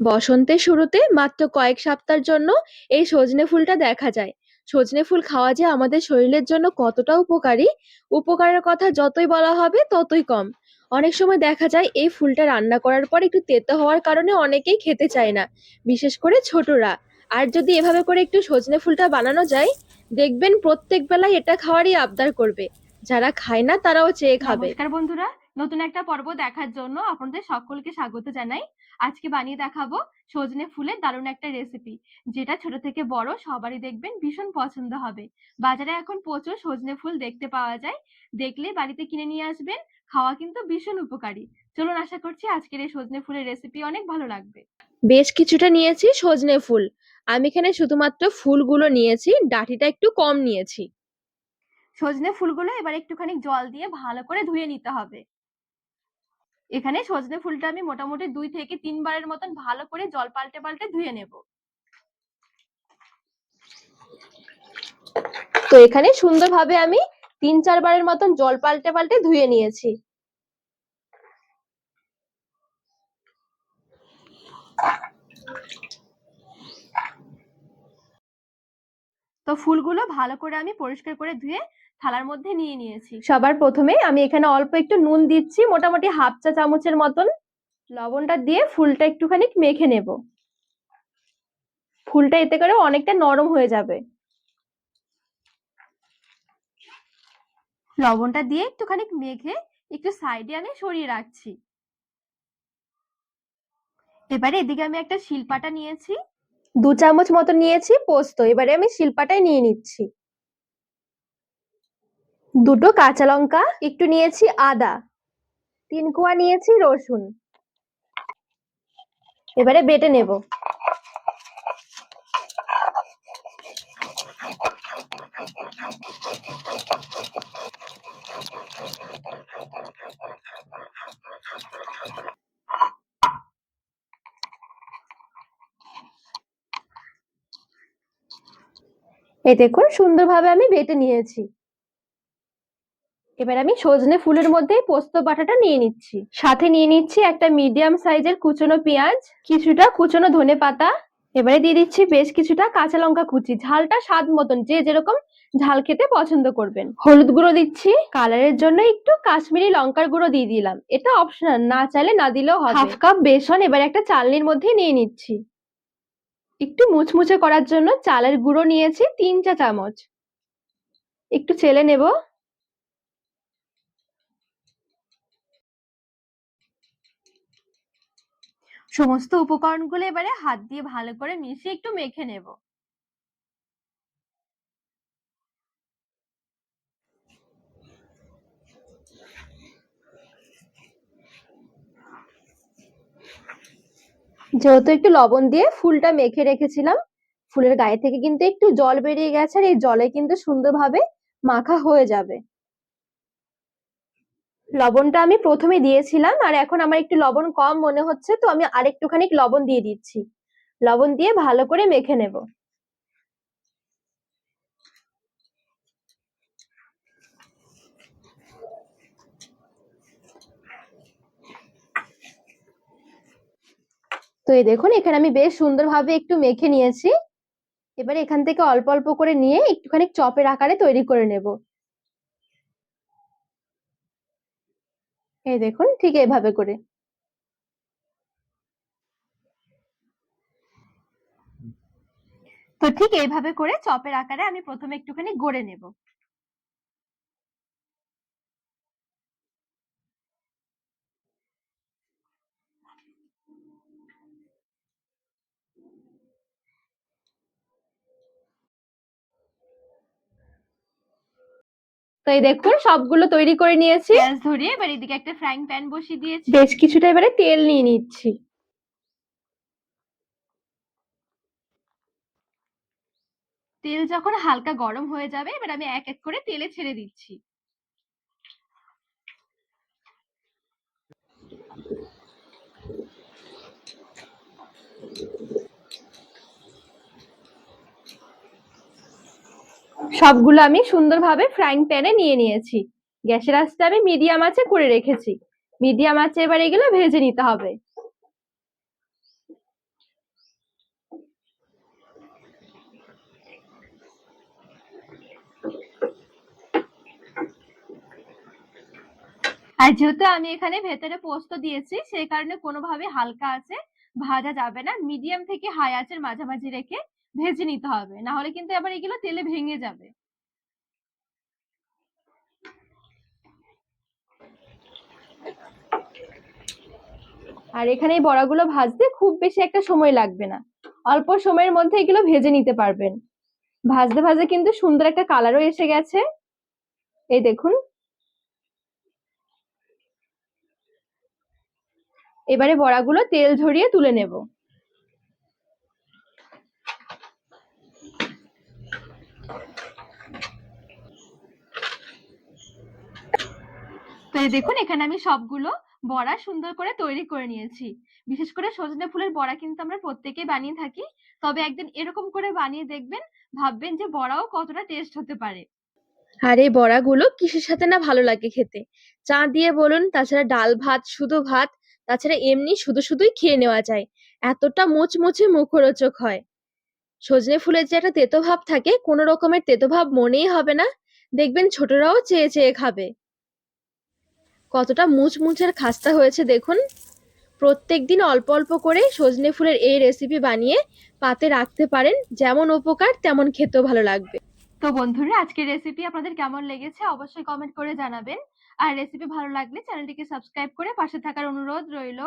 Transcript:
বসন্তের শুরুতে মাত্র কয়েক সপ্তাহের জন্য এই সজনে ফুলটা দেখা যায়। সজনে ফুল খাওয়া যে আমাদের শরীরের জন্য কতটা উপকারী, উপকারের কথা যতই বলা হবে ততই কম। অনেক সময় দেখা যায় এই ফুলটা রান্না করার পর একটু তেতো হওয়ার কারণে অনেকেই খেতে চায় না, বিশেষ করে ছোটরা। আর যদি এভাবে করে একটু সজনে ফুলটা বানানো যায়, দেখবেন প্রত্যেক বেলায় এটা খাওয়ারই আবদার করবে। যারা খায় না তারাও চেয়ে খাবে। নমস্কার বন্ধুরা নতুন একটা পর্ব দেখার জন্য আপনাদের সকলকে স্বাগত জানাই। আজকে বানিয়ে দেখাবো সজনে ফুলের দারুণ একটা রেসিপি যেটা ছোট থেকে বড় সবারই দেখবেন ভীষণ পছন্দ হবে। বাজারে এখন প্রচুর সজনে ফুল দেখতে পাওয়া যায়। দেখলে বাড়িতে কিনে নিয়ে আসবেন খাওয়া কিন্তু ভীষণ উপকারী। চলুন আশা করছি আজকের এই সজনে ফুলের রেসিপি অনেক ভালো লাগবে। বেশ কিছুটা নিয়েছি সজনে ফুল। আমি এখানে শুধুমাত্র ফুলগুলো নিয়েছি ডাঁটিটা একটু কম নিয়েছি। সজনে ফুলগুলো এবার একটুখানি জল দিয়ে ভালো করে ধুয়ে নিতে হবে। এখানে সজনে ফুলটা আমি মোটামুটি দুই থেকে তিনবারের মতন ভালো করে জল পাল্টে পাল্টে ধুয়ে নেব। তো এখানে সুন্দরভাবে আমি তিন চারবারের মতন জল পাল্টে পাল্টে ধুয়ে নিয়েছি। তো ফুলগুলো ভালো করে আমি পরিষ্কার করে ধুয়ে থালার মধ্যে নিয়ে নিয়েছি। সবার প্রথমে আমি এখানে অল্প একটু নুন দিচ্ছি মোটামুটি হাফ চা চামচের মতন। লবণটা দিয়ে ফুলটা একটুখানি মেখে নেব। ফুলটা এতে করে অনেকটা নরম হয়ে যাবে। লবণটা দিয়ে একটুখানি মেখে একটু সাইডে আমি সরিয়ে রাখছি। এবারে এদিকে আমি একটা শিলপাটা নিয়েছি। দু চামচ মতো নিয়েছি পোস্ত এবারে আমি শিলপাটায় নিয়ে নিচ্ছি। দুটো কাঁচা লঙ্কা, একটু নিয়েছি আদা, তিন কোয়া নিয়েছি রসুন। এবারে বেটে নেব। এই দেখুন, সুন্দরভাবে আমি বেটে নিয়েছি। এবার আমি সজনে ফুলের মধ্যে পোস্ত বাটাটা নিয়ে নিচ্ছি। সাথে নিয়ে নিচ্ছি একটা মিডিয়াম সাইজের কুচনো পেঁয়াজ, কিছুটা কুচনো ধনে পাতা। এবারে দিয়ে দিচ্ছি বেশ কিছুটা কাঁচা লঙ্কা কুচি। ঝালটা স্বাদ মতন, যে যেরকম ঝাল খেতে পছন্দ করবেন। হলুদ গুঁড়ো দিচ্ছি। কালারের জন্য একটু কাশ্মীরি লঙ্কার গুঁড়ো দিয়ে দিলাম। এটা অপশনাল না চাইলে না দিলেও হবে। হাফ কাপ বেসন এবার একটা চালনির মধ্যে নিয়ে নিচ্ছি। একটু মুচমুচে করার জন্য চালের গুঁড়ো নিয়েছি, তিন চা চামচ একটু চেলে নেব। সমস্ত উপকরণগুলো এবারে হাত দিয়ে ভালো করে মিশিয়ে একটু মেখে নেব। যেহেতু একটু লবণ দিয়ে ফুলটা মেখে রেখেছিলাম, ফুলের গায়ে থেকে কিন্তু একটু জল বেরিয়ে গেছে আর এই জলে কিন্তু সুন্দরভাবে মাখা হয়ে যাবে। লবণটা আমি প্রথমে দিয়েছিলাম, আর এখন আমার একটু লবণ কম মনে হচ্ছে, তো আমি আরেকটুখানি লবণ দিয়ে দিচ্ছি। লবণ দিয়ে ভালো করে মেখে নেব। তো এই দেখুন, এখানে আমি বেশ সুন্দরভাবে একটু মেখে নিয়েছি। এবারে এখান থেকে অল্প অল্প করে নিয়ে একটুখানি চপের আকারে তৈরি করে নেব। এই দেখুন, ঠিক এইভাবে করে। তো ঠিক এইভাবে করে চপের আকারে আমি প্রথমে একটুখানি গড়ে নেব। তো এই দেখুন সবগুলো তৈরি করে নিয়েছি। গ্যাস ধরিয়ে এবার এদিকে একটা ফ্রাইং প্যান বসিয়ে দিয়েছি। বেশ কিছুটা এবারে তেল নিয়ে নিচ্ছি। তেল যখন হালকা গরম হয়ে যাবে এবার আমি এক এক করে তেলে ছেড়ে দিচ্ছি। সবগুলো আমি সুন্দরভাবে ফ্রাইং প্যানে নিয়ে নিয়েছি। গ্যাসের আস্তে আমি মিডিয়াম আছে করে রেখেছি। মিডিয়াম আছে এবার এগুলো ভেজে নিতে হবে। আর যেহেতু আমি এখানে ভেতরে পোস্ত দিয়েছি, সেই কারণে কোনোভাবে হালকা আছে ভাজা যাবে না। মিডিয়াম থেকে হাই আঁচের মাঝামাঝি রেখে ভেজে নিতে হবে। না হলে কিন্তু আবার এগুলো তেলে ভেঙে যাবে। আর এখানে এই বড়াগুলো ভাজতে খুব বেশি একটা সময় লাগবে না। অল্প সময়ের মধ্যে এগুলো ভেজে নিতে পারবেন। ভাজতে ভাজতে কিন্তু সুন্দর একটা কালারও এসে গেছে। এই দেখুন। এবারে বড়াগুলো তেল ঝরিয়ে তুলে নেব। তো এই দেখুন, এখানে আমি সবগুলো বড়া সুন্দর করে তৈরি করে নিয়েছি। বিশেষ করে সজনে ফুলের বড়া কিন্তু আমরা প্রত্যেকেই বানিয়ে থাকি। তবে একদিন এরকম করে বানিয়ে দেখবেন, ভাববেন যে বড়াও কতটা টেস্ট হতে পারে। আর এই বড়াগুলো কিসের সাথে না ভালো লাগে খেতে? চা দিয়ে বলুন, তাছাড়া ডাল ভাত, শুধু ভাত, তাছাড়া এমনি শুধু শুধুই খেয়ে নেওয়া যায়। এতটা মুচমুচে মুখরোচক হয়। সজনে ফুলের যে একটা তেতো ভাব থাকে, কোনো রকমের তেতো ভাব মনেই হবে না। দেখবেন ছোটরাও চেয়ে চেয়ে খাবে। কতটা মুচমুচের খাস্তা হয়েছে দেখুন। প্রত্যেক দিন অল্প অল্প করে সজনে ফুলের এই রেসিপি বানিয়ে পাতে রাখতে পারেন। যেমন উপকার, তেমন খেতেও ভালো লাগবে। তো বন্ধুরা, আজকের রেসিপি আপনাদের কেমন লেগেছে অবশ্যই কমেন্ট করে জানাবেন। আর রেসিপি ভালো লাগলে চ্যানেলটিকে সাবস্ক্রাইব করে পাশে থাকার অনুরোধ রইল।